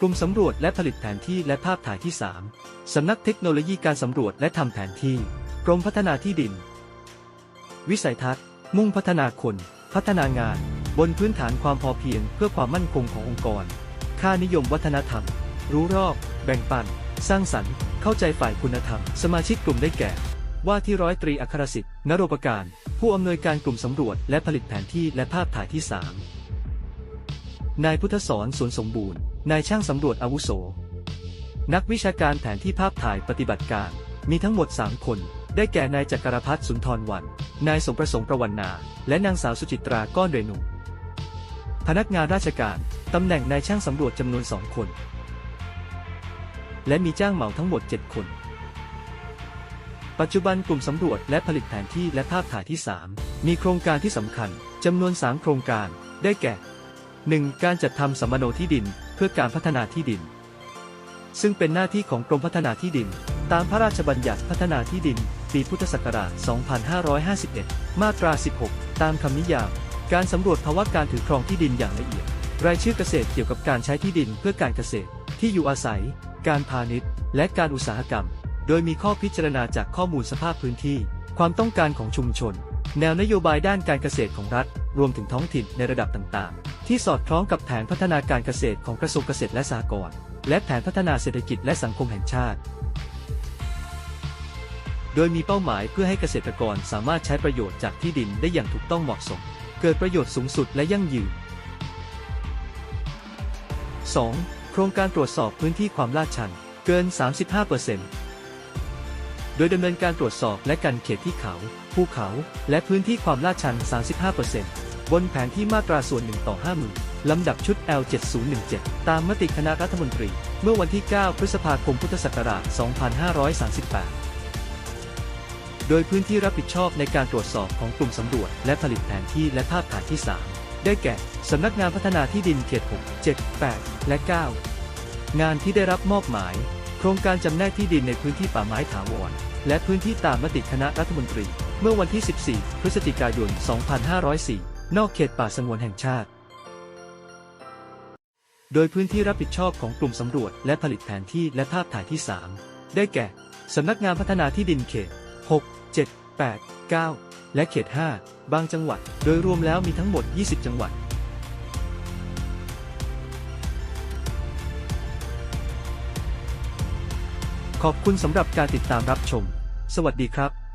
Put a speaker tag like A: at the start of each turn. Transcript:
A: กลุ่มสำรวจและผลิตแผนที่และภาพถ่ายที่ 3 สำนักเทคโนโลยีการสำรวจและทำแผนที่ กรมพัฒนาที่ดิน วิสัยทัศน์ มุ่งพัฒนาคน พัฒนางาน บนพื้นฐานความพอเพียงเพื่อความมั่นคงขององค์กร ค่านิยมวัฒนธรรม รู้รอบ แบ่งปัน สร้างสรรค์ เข้าใจฝ่ายคุณธรรม สมาชิกกลุ่มได้แก่ ว่าที่ร้อยตรีอัครสิทธิ์นโรปการ ผู้อำนวยการกลุ่มสำรวจและผลิตแผนที่และภาพถ่ายที่ 3 นายพุทธสอนสวนสมบูรณ์ นายช่างสำรวจอาวุโส นักวิชาการแผนที่ภาพถ่ายปฏิบัติการ มีทั้งหมด 3 คน ได้แก่นายจักรพัฒน์สุนทรวัน นายสมประสงค์ประวันนา และนางสาวสุจิตราก้อนเรนูพนักงานราชการตำแหน่งนายช่างสำรวจจำนวนสองคน และมีจ้างเหมาทั้งหมด 7 คน ปัจจุบันกลุ่มสำรวจและผลิตแผนที่และภาพถ่ายที่ 3 มีโครงการที่สำคัญจำนวน 3 โครงการ ได้แก่ 1. การจัดทำสัมมโนที่ดิน เพื่อการพัฒนาที่ดิน ซึ่งเป็นหน้าที่ของกรมพัฒนาที่ดิน ตามพระราชบัญญัติพัฒนาที่ดิน ปีพุทธศักราช 2551 มาตรา 16 ตามคำนิยาม การสำรวจภาวะการถือครองที่ดินอย่างละเอียด รายชื่อเกษตรเกี่ยวกับการใช้ที่ดินเพื่อการเกษตร ที่อยู่อาศัย การพาณิชย์ และการอุตสาหกรรม โดยมีข้อพิจารณาจากข้อมูลสภาพพื้นที่ ความต้องการของชุมชน แนวนโยบายด้านการเกษตรของรัฐ รวมถึงท้องถิ่นในระดับต่างๆ ที่สอดคล้องกับแผนพัฒนาการเกษตรของกระทรวงเกษตรและสหกรณ์และแผนพัฒนาเศรษฐกิจและสังคมแห่งชาติ โดยมีเป้าหมายเพื่อให้เกษตรกรสามารถใช้ประโยชน์จากที่ดินได้อย่างถูกต้องเหมาะสม เกิดประโยชน์สูงสุดและยั่งยืน 2. โครงการตรวจสอบพื้นที่ความลาดชัน เกิน 35%โดยดำเนินการตรวจสอบและกันเขตที่เขา ภูเขา และพื้นที่ความลาดชัน 35% บนแผนที่มาตราส่วน1ต่อ50,000ลำดับชุด L7017 ตามมติคณะรัฐมนตรี เมื่อวันที่ 9 พฤษภาคมพุทธศักราช 2538 โดยพื้นที่รับผิดชอบในการตรวจสอบของกลุ่มสำรวจ และผลิตแผนที่และภาพถ่ายที่ 3 ได้แก่ สำนักงานพัฒนาที่ดินเขต 6 7 8 และ 9 งานที่ได้รับมอบหมาย โครงการจำแนกที่ดินในพื้นที่ป่าไม้ถาวรและพื้นที่ตามมติคณะรัฐมนตรี เมื่อวันที่ 14 พฤศจิกายน 2504 นอกเขตป่าสงวนแห่งชาติ โดยพื้นที่รับผิดชอบของกลุ่มสำรวจและผลิตแผนที่และภาพถ่ายที่ 3 ได้แก่ สำนักงานพัฒนาที่ดินเขต 6 7 8 9 และเขต 5 บางจังหวัด โดยรวมแล้วมีทั้งหมด 20 จังหวัดขอบคุณสำหรับการติดตามรับชม สวัสดีครับ